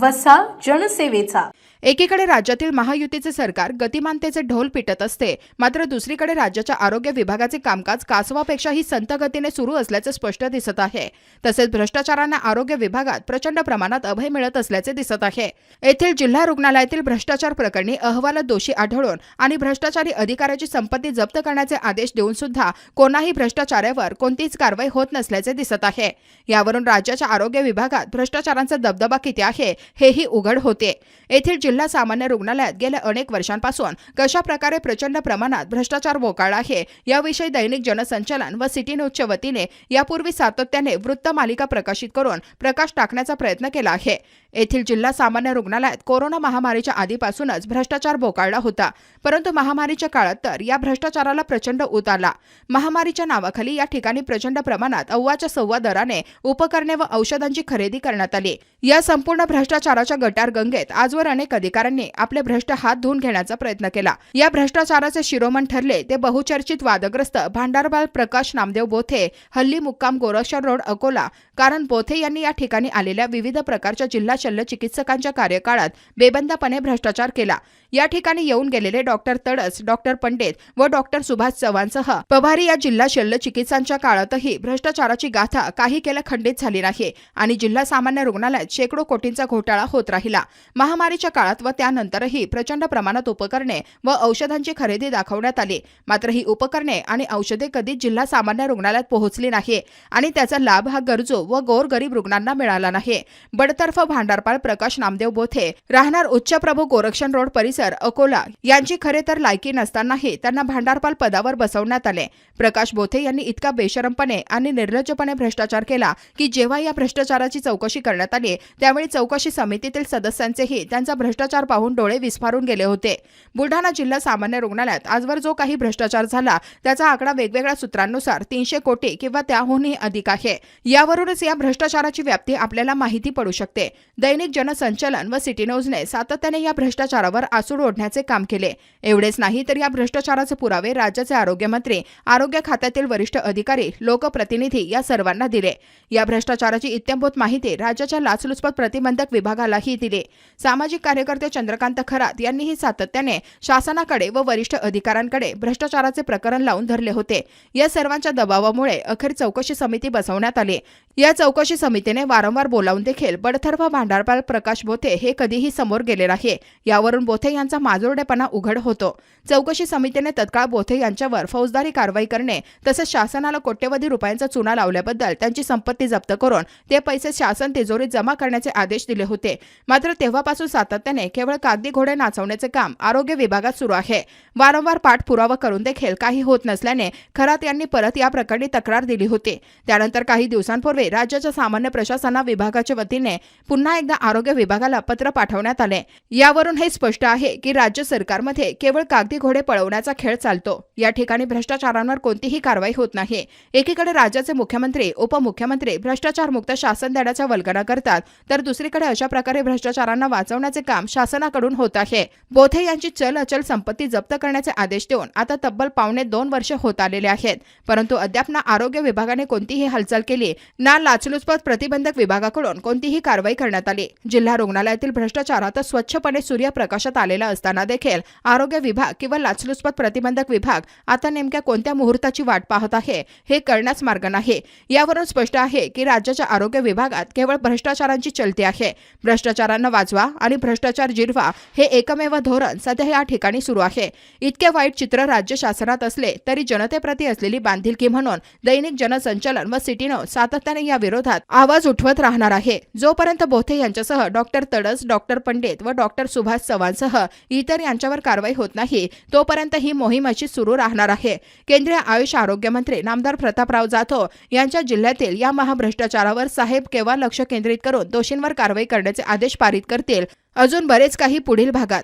वसा जनसेवेचा. एकीकडे राज्यातील महायुतीचे सरकार गतिमानतेचे ढोल पिटत असते मात्र दुसरीकडे राज्याच्या आरोग्य विभागाचे कामकाज कासवापेक्षाही संत गतीने सुरू असल्याचे स्पष्ट दिसत आहे. तसेच भ्रष्टाचारांना आरोग्य विभागात प्रचंड प्रमाणात अभय मिळत असल्याचे दिसत आहे. येथील जिल्हा रुग्णालयातील भ्रष्टाचार प्रकरणी अहवालात दोषी आढळून आणि भ्रष्टाचारी अधिकाऱ्याची संपत्ती जप्त करण्याचे आदेश देऊन सुद्धा कोणाही भ्रष्टाचारावर कोणतीच कारवाई होत नसल्याचे दिसत आहे. यावरून राज्याच्या आरोग्य विभागात भ्रष्टाचारांचा दबदबा किती आहे हेही उघड होते. येथील जिल्हा सामान्य रुग्णालयात गेल्या अनेक वर्षांपासून कशा प्रकारे प्रचंड प्रमाणात भ्रष्टाचार बोकाळला आहे याविषयी दैनिक जनसंचालन व सिटी न्यूजच्या वतीने यापूर्वी सातत्याने वृत्त मालिका प्रकाशित करून प्रकाश टाकण्याचा प्रयत्न केला आहे. येथील जिल्हा सामान्य रुग्णालयात कोरोना महामारीच्या आधीपासूनच भ्रष्टाचार बोकाळला होता परंतु महामारीच्या काळात तर या भ्रष्टाचाराला प्रचंड उत आला. महामारीच्या नावाखाली या ठिकाणी प्रचंड प्रमाणात अव्वाच्या सव्वा दराने उपकरणे व औषधांची खरेदी करण्यात आली. या संपूर्ण भ्रष्टाचाराच्या गटार गंगेत आजवर अनेक अधिकाऱ्यांनी आपले भ्रष्ट हात धुवून घेण्याचा प्रयत्न केला. या भ्रष्टाचाराचे शिरोमण ठरले ते बहुचर्चित वादग्रस्त भांडारबाल प्रकाश नामदेव बोथे हल्ली मुक्काम गोरक्षर रोड अकोला कारण बोथे यांनी या ठिकाणी आलेल्या विविध प्रकारच्या जिल्हा शल्य चिकित्सकांच्या कार्यकाळात बेबंदपणे भ्रष्टाचार केला. या ठिकाणी येऊन गेलेले डॉक्टर तडस डॉक्टर पंडित व डॉक्टर सुभाष चव्हाणसह पभारी या जिल्हा शल्य चिकित्सांच्या काळातही भ्रष्टाचाराची गाथा काही केल्या खंडित झाली नाही आणि जिल्हा सामान्य रुग्णालयात शेकडो कोटींचा घोटाळा होत राहिला. महामारीच्या काळात व त्यानंतरही प्रचंड प्रमाणात उपकरणे व औषधांची खरेदी दाखवण्यात आली. मात्र ही उपकरणे आणि औषधे कधी जिल्हा सामान्य रुग्णालयात पोहोचली नाही आणि त्याचा लाभ हा गरजू व गोरगरीब रुग्णांना मिळाला नाही. बडतर्फ भांडारपाळ प्रकाश नामदेव बोथे राहणार उच्चप्रभू गोरक्षण रोड परिसर अकोला यांची खरे तर लायकी नसतानाही त्यांना भांडारपाल पदावर बसवण्यात आले. प्रकाश बोथे यांनी इतका बेशरमपणे आणि निर्लज्जपणे भ्रष्टाचार केला की जेव्हा या भ्रष्टाचाराची चौकशी करण्यात आली त्यावेळी चौकशी समितीतील सदस्यांचेही त्यांचा भ्रष्टाचार पाहून डोळे विस्फारून गेले होते. बुलढाणा जिल्हा सामान्य रुग्णालयात आजवर जो काही भ्रष्टाचार झाला त्याचा आकडा वेगवेगळ्या सूत्रांनुसार तीनशे कोटी किंवा त्याहूनही अधिक आहे. यावरूनच या भ्रष्टाचाराची व्याप्ती आपल्याला माहिती पडू शकते. दैनिक जनसंचलन व सिटी न्यूजने सातत्याने या भ्रष्टाचारावर आसूड ओढण्याचे काम केले. एवढेच नाही तर या भ्रष्टाचाराचे पुरावे राज्याचे आरोग्यमंत्री आरोग्य खात्यातील वरिष्ठ अधिकारी लोकप्रतिनिधी या सर्वांना दिले. या भ्रष्टाचाराची इत्यंभूत माहिती राज्याच्या लाचलुचपत प्रतिबंधक विभागालाही दिले. सामाजिक कार्यकर्ते चंद्रकांत खरात यांनीही सातत्याने शासनाकडे व वरिष्ठ अधिकाऱ्यांकडे भ्रष्टाचाराचे प्रकरण लावून धरले होते. या सर्वांच्या दबावामुळे अखेर चौकशी समिती बसवण्यात आली. या चौकशी समितीने वारंवार बोलावून देखील बडथर्फ भांडारपाल प्रकाश बोथे हे कधीही समोर गेले नाही यावरून बोथे यांचा माजोरडेपणा उघड होतो. चौकशी समितीने तत्काळ बोथे यांच्यावर फौजदारी कारवाई करणे तसेच शासनाला कोट्यवधी रुपयांचा चुना लावल्याबद्दल त्यांची संपत्ती जप्त करून ते पैसे शासन तिजोरीत जमा करण्याचे आदेश दिले होते. मात्र तेव्हापासून सातत्याने केवळ कागदी घोडे नाचवण्याचे काम आरोग्य विभागात सुरू आहे. वारंवार पाठपुरावा करून देखील काही होत नसल्याने खरात यांनी परत या प्रकरणी तक्रार दिली होती. त्यानंतर काही दिवसांपूर्वी राज्याच्या सामान्य प्रशासना विभागाच्या वतीने पुन्हा एकदा आरोग्य विभागाला पत्र पाठवण्यात आले. यावरून हे स्पष्ट आहे की राज्य सरकारमध्ये केवळ कागदी घोडे पळवण्याचा खेळ चालतो. या ठिकाणी भ्रष्टाचारांवर कोणतीही कारवाई होत नाही. एकीकडे राज्याचे मुख्यमंत्री उपमुख्यमंत्री भ्रष्टाचारमुक्त शासन देण्याच्या वल्गना करतात तर दुसरीकडे अशा प्रकारे भ्रष्टाचारांना वाचवण्याचे काम शासनाकडून होत आहे. बोथे यांची चल अचल संपत्ती जप्त करण्याचे आदेश देऊन आता तब्बल पावणे दोन वर्ष होत आलेले आहेत. परंतु अद्याप ना आरोग्य विभागाने कोणतीही हालचाल केली ना लाचलुचपत प्रतिबंधक विभागाकडून कोणतीही कारवाई करण्यात आली. जिल्हा रुग्णालयातील भ्रष्टाचार आता स्वच्छपणे सूर्यप्रकाशात आलेला असताना देखील आरोग्य विभाग किंवा लाचलुचपत प्रतिबंधक विभाग आता नेमक्या कोणत्या मुहूर्ताची वाट पाहत आहे हे कळण्यास मार्ग नाही. यावरून स्पष्ट आहे की राज्याच्या आरोग्य विभागात केवळ भ्रष्टाचारांची चलती आहे. भ्रष्टाचारांना वाचवा आणि भ्रष्टाचार जिरवा हे एकमेव धोरण सध्या या ठिकाणी सुरू आहे. इतके वाईट चित्र राज्य शासनात असले तरी जनतेप्रती असलेली बांधिलकी म्हणून दैनिक जनसंचालन व सिटीनं सातत्याने या विरोधात आवाज उठवत राहणार आहे. जोपर्यंत बोथे यांच्यासह डॉक्टर तडस डॉक्टर पंडित व डॉक्टर सुभाष चव्हाणसह इतर यांच्यावर कारवाई होत नाही तोपर्यंत ही मोहीम अशी सुरू राहणार आहे. केंद्रीय आयुष आरोग्य मंत्री नामदार प्रतापराव जाधव यांच्या जिल्ह्यातील या महाभ्रष्टाचारावर साहेब केव्हा लक्ष केंद्रित करून दोषींवर कारवाई करण्याचे आदेश पारित करतील अजून बरेच काही पुढील भागात.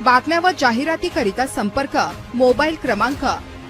बातम्या व जाहिरातीकरिता संपर्क मोबाईल क्रमांक